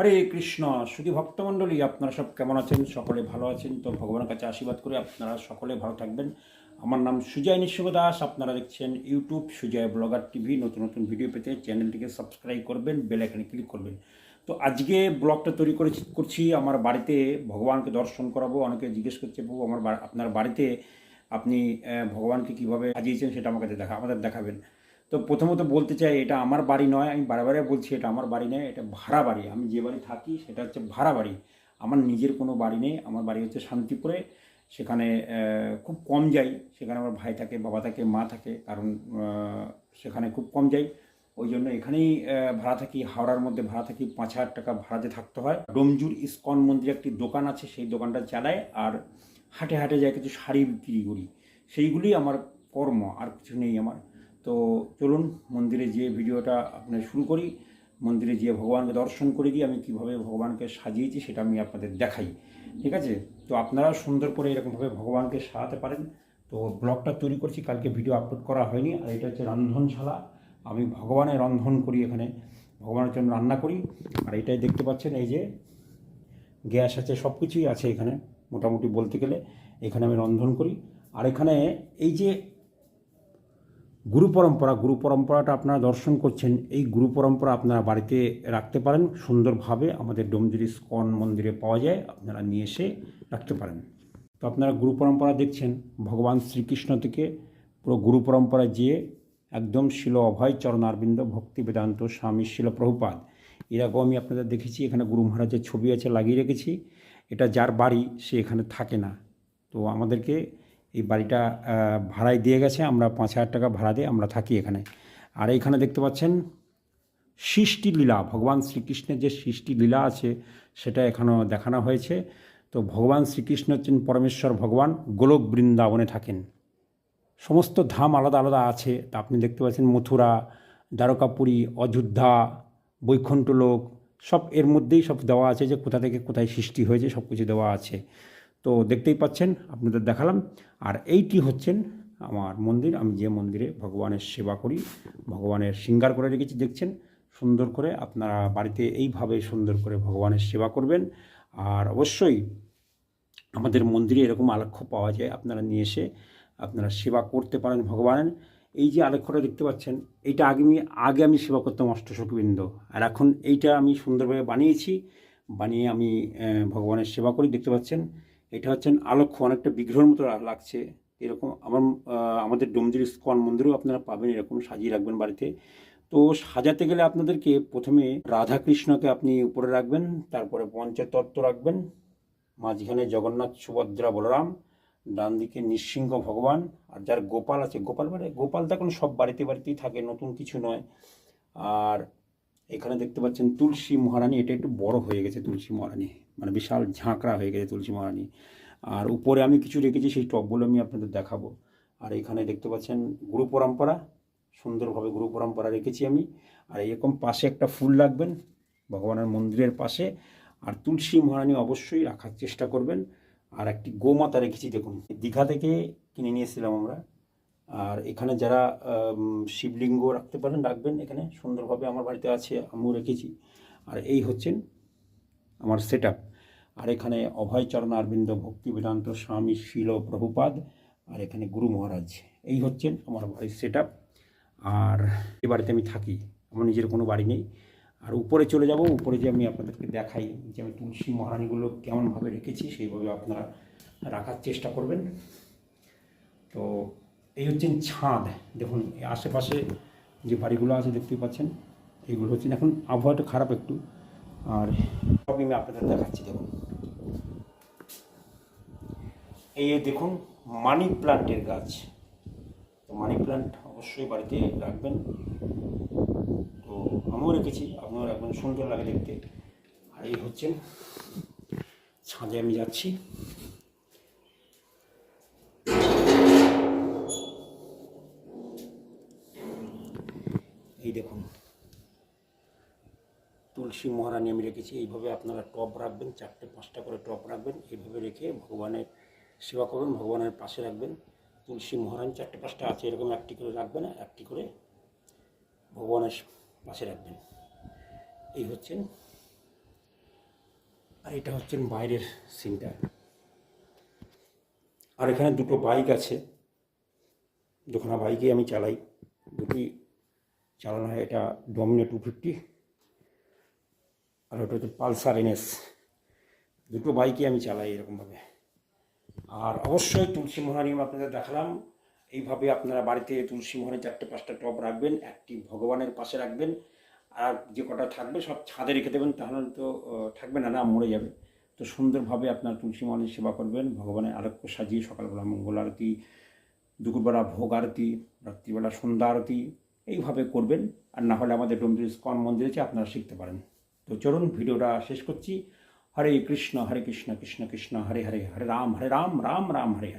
হরে কৃষ্ণ, সুধী ভক্তমণ্ডলী, আপনারা সব কেমন আছেন? সকলে ভালো আছেন, তো ভগবানের কাছে আশীর্বাদ করে আপনারা সকলে ভালো থাকবেন। আমার নাম সুজয় নিঃশুভ দাস, আপনারা দেখছেন ইউটিউব সুজয় ব্লগার টিভি। নতুন নতুন ভিডিও পেতে চ্যানেলটিকে সাবস্ক্রাইব করবেন, বেল আইকনে ক্লিক করবেন। তো আজকে ব্লগটা তৈরি করে করছি, আমার বাড়িতে ভগবানকে দর্শন করাবো। অনেকে জিজ্ঞেস করছে বাবু আমার আপনার বাড়িতে আপনি ভগবানকে কীভাবে সাজিয়েছেন সেটা আমাকে দেখা, আমাদের দেখাবেন। তো প্রথমত বলতে চাই, এটা আমার বাড়ি নয়, আমি বারে বারে বলছি, এটা আমার বাড়ি নয়, এটা ভাড়া বাড়ি। আমি যে বাড়ি থাকি, সেটা হচ্ছে ভাড়া বাড়ি। আমার নিজের কোনো বাড়ি নেই, আমার বাড়ি হচ্ছে শান্তিপুরে। সেখানে খুব কম যাই। সেখানে আমার ভাই থাকে, বাবা থাকে, মা থাকে, কারণ সেখানে খুব কম যাই। ওই জন্য এখানেই ভাড়া থাকি, হাওড়ার মধ্যে ভাড়া থাকি, পাঁচ হাজার টাকা ভাড়াতে থাকতে হয়। ডোমজুর ইস্কন মন্দিরে একটি দোকান আছে, সেই দোকানটা চালায় আর হাটে হাটে যাই, কিছু শাড়ি বিক্রি করি। সেইগুলি আমার কর্ম, আর কিছু নেই আমার। তো চলুন মন্দিরে যেয়ে ভিডিওটা আপনার শুরু করি। মন্দিরে যেয়ে ভগবানকে দর্শন করে দিই আমি কীভাবে ভগবানকে সাজিয়েছি সেটা আমি আপনাদের দেখাই। ঠিক আছে? তো আপনারা সুন্দর করে এরকমভাবে ভগবানকে সাজাতে পারেন। তো ব্লগটা তৈরি করছি, কালকে ভিডিও আপলোড করা হয়নি। আর এটা হচ্ছে রন্ধনশালা। আমি ভগবানের রন্ধন করি এখানে। ভগবানের জন্য রান্না করি। আর এটাই দেখতে পাচ্ছেন, এই যে গ্যাস আছে সব কিছুই আছে এখানে, মোটামুটি বলতে গেলে। এখানে আমি রন্ধন করি। আর এখানে এই যে গুরু পরম্পরা, গুরু পরম্পরাটা আপনারা দর্শন করছেন, এই গুরু পরম্পরা আপনারা বাড়িতে রাখতে পারেন, সুন্দরভাবে আমাদের ডোমজুরি স্কন মন্দিরে পাওয়া যায়, আপনারা নিয়ে এসে রাখতে পারেন। তো আপনারা গুরু পরম্পরা দেখছেন, ভগবান শ্রীকৃষ্ণ থেকে পুরো গুরু পরম্পরা যেয়ে একদম শিল অভয় চরণারবিন্দ ভক্তি বেদান্ত স্বামী শিল প্রভুপাদ। এরকম আমি আপনাদের দেখেছি, এখানে গুরু মহারাজের ছবি আছে লাগিয়ে রেখেছি। এটা যার বাড়ি, সে এখানে থাকে না। তো আমাদেরকে এই বাড়িটা ভাড়ায় দিয়ে গেছে, আমরা পাঁচ হাজার টাকা ভাড়া দিয়ে আমরা থাকি এখানে। আর এইখানে দেখতে পাচ্ছেন সৃষ্টি লীলা, ভগবান শ্রীকৃষ্ণের যে সৃষ্টি লীলা আছে সেটা এখানেও দেখানো হয়েছে। তো ভগবান শ্রীকৃষ্ণ হচ্ছেন পরমেশ্বর ভগবান, গোলক বৃন্দাবনে থাকেন। সমস্ত ধাম আলাদা আলাদা আছে, তা আপনি দেখতে পাচ্ছেন মথুরা, দ্বারকাপুরী, অযোধ্যা বৈকুণ্ঠলোক সব এর মধ্যেই সব দেওয়া আছে যে কোথা থেকে কোথায় সৃষ্টি হয়েছে সব কিছু দেওয়া আছে। তো দেখতেই পাচ্ছেন, আপনাদের দেখালাম। আর এইটি হচ্ছেন আমার মন্দির। আমি যে মন্দিরে ভগবানের সেবা করি, ভগবানের শৃঙ্গার করে রেখেছি, দেখছেন? সুন্দর করে আপনারা বাড়িতে এইভাবে সুন্দর করে ভগবানের সেবা করবেন। আর অবশ্যই আমাদের মন্দিরে এরকম আলক্ষ্য পাওয়া যায়, আপনারা নিয়ে এসে আপনারা সেবা করতে পারেন ভগবানের। এই যে আলক্ষ্যটা দেখতে পাচ্ছেন, এইটা আগে আগে আমি সেবা করতাম অষ্টশকবৃন্দ আর এখন এইটা আমি সুন্দরভাবে বানিয়েছি। বানিয়ে আমি ভগবানের সেবা করি, দেখতে পাচ্ছেন? এটা হচ্ছেন আলক্ষ্য অনেকটা বিগ্রহের মতো লাগছে। এরকম আমার আমাদের ডোমজির স্কন মন্দিরেও আপনারা পাবেন এরকম, সাজিয়ে রাখবেন বাড়িতে। তো সাজাতে গেলে আপনাদেরকে প্রথমে রাধা কৃষ্ণকে আপনি উপরে রাখবেন, তারপরে পঞ্চতত্ত্ব রাখবেন, মাঝখানে জগন্নাথ সুভদ্রা বলরাম ডান দিকে নৃসিংহ ভগবান, আর যার গোপাল আছে, গোপাল মানে গোপাল তো এখন সব বাড়িতে বাড়িতেই থাকে, নতুন কিছু নয়। আর এখানে দেখতে পাচ্ছেন তুলসী মহারানী, এটা একটু বড় হয়ে গেছে তুলসী মহারানী। মানে বিশাল ঝাঁকড়া হয়ে গেছে তুলসী মহারানী। আর উপরে আমি কিছু রেখেছি, সেই টপগুলো আমি আপনাদের দেখাবো। আর এখানে দেখতে পাচ্ছেন গুরু পরম্পরা, সুন্দরভাবে গুরু পরম্পরা রেখেছি আমি। আর এরকম পাশে একটা ফুল রাখবেন, ভগবানের মন্দিরের পাশে। আর তুলসী মহারানী অবশ্যই রাখার চেষ্টা করবেন। আর একটি গোমাতা রেখেছি, দেখুন। দীঘা থেকে কিনে নিয়ে এসেছিলাম আমরা। আর এখানে যারা শিবলিঙ্গ রাখতে পারেন, রাখবেন। এখানে সুন্দরভাবে আমার বাড়িতে আছে, আমিও রেখেছি। আর এই হচ্ছেন আমার সেট আপ আর এখানে অভয় চরণ অরবিন্দ ভক্তি বেদান্ত স্বামী শিল প্রভুপাদ, আর এখানে গুরু মহারাজ। এই হচ্ছেন আমার বাড়ির সেট আর এ বাড়িতে আমি থাকি, আমার নিজের কোনো বাড়ি নেই। আর উপরে চলে যাব, উপরে যে আমি আপনাদেরকে দেখাই যে আমি তুলসী মহারানীগুলো কেমনভাবে রেখেছি, সেইভাবে আপনারা রাখার চেষ্টা করবেন। তো এই হচ্ছেন ছাদ। দেখুন আশেপাশে যে বাড়িগুলো আছে, দেখতেই পাচ্ছেন এইগুলো হচ্ছেন এখন আবহাওয়াটা খারাপ একটু। আর আমি আপনাদের দেখাচ্ছি, দেখুন। এই দেখুন, মানি প্লান্টের গাছ। তো মানি প্লান্ট অবশ্যই বাড়িতে রাখবেন। তো আমিও রেখেছি, আপনিও রাখবেন, সুন্দর লাগে দেখতে। আর এই হচ্ছেন ছাদে আমি যাচ্ছি। এই দেখুন তুলসী মহারানী আমি রেখেছি। এইভাবে আপনারা টপ রাখবেন, চারটে, পাঁচটা করে টপ রাখবেন। এইভাবে রেখে ভগবানের সেবা করবেন, ভগবানের পাশে রাখবেন। তুলসী মহারানী চারটে, পাঁচটা আছে, এরকম একটি করে রাখবেন, একটি করে ভগবানের পাশে রাখবেন। এই হচ্ছেন আর এটা হচ্ছেন বাইরের সিনটা। আর এখানে দুটো বাইক আছে। দুখানা বাইকে আমি চালাই। দুটি চালানো হয়, এটা ডমিনো টু ফিফটি আর ওটা হচ্ছে পালসার এনএস। দুটো বাইকই আমি চালাই এরকমভাবে। আর অবশ্যই তুলসী মহানিম আপনাদের দেখালাম। এইভাবে আপনারা বাড়িতে তুলসী মোহনে চারটে, পাঁচটা টব রাখবেন, একটি ভগবানের পাশে রাখবেন। আর যে কটা থাকবে সব ছাদে রেখে দেবেন, তাহলে তো থাকবে না না, মরে যাবে। তো সুন্দরভাবে আপনার তুলসী মহানের সেবা করবেন, ভগবানের আলোক্য সাজিয়ে সকালবেলা মঙ্গল আরতি, দুপুরবেলা ভোগ আরতি, রাত্রিবেলা সন্ধ্যা আরতি, এইভাবে করবেন। আর না হলে আমাদের ডোমজুর ইস্কন মন্দিরে আপনারা শিখতে পারেন। তো চরণ ভিডিওটা শেষ করছি। হরে কৃষ্ণ হরে কৃষ্ণ কৃষ্ণ কৃষ্ণ, হরে হরে হরে রাম হরে রাম রাম রাম, হরে হরে।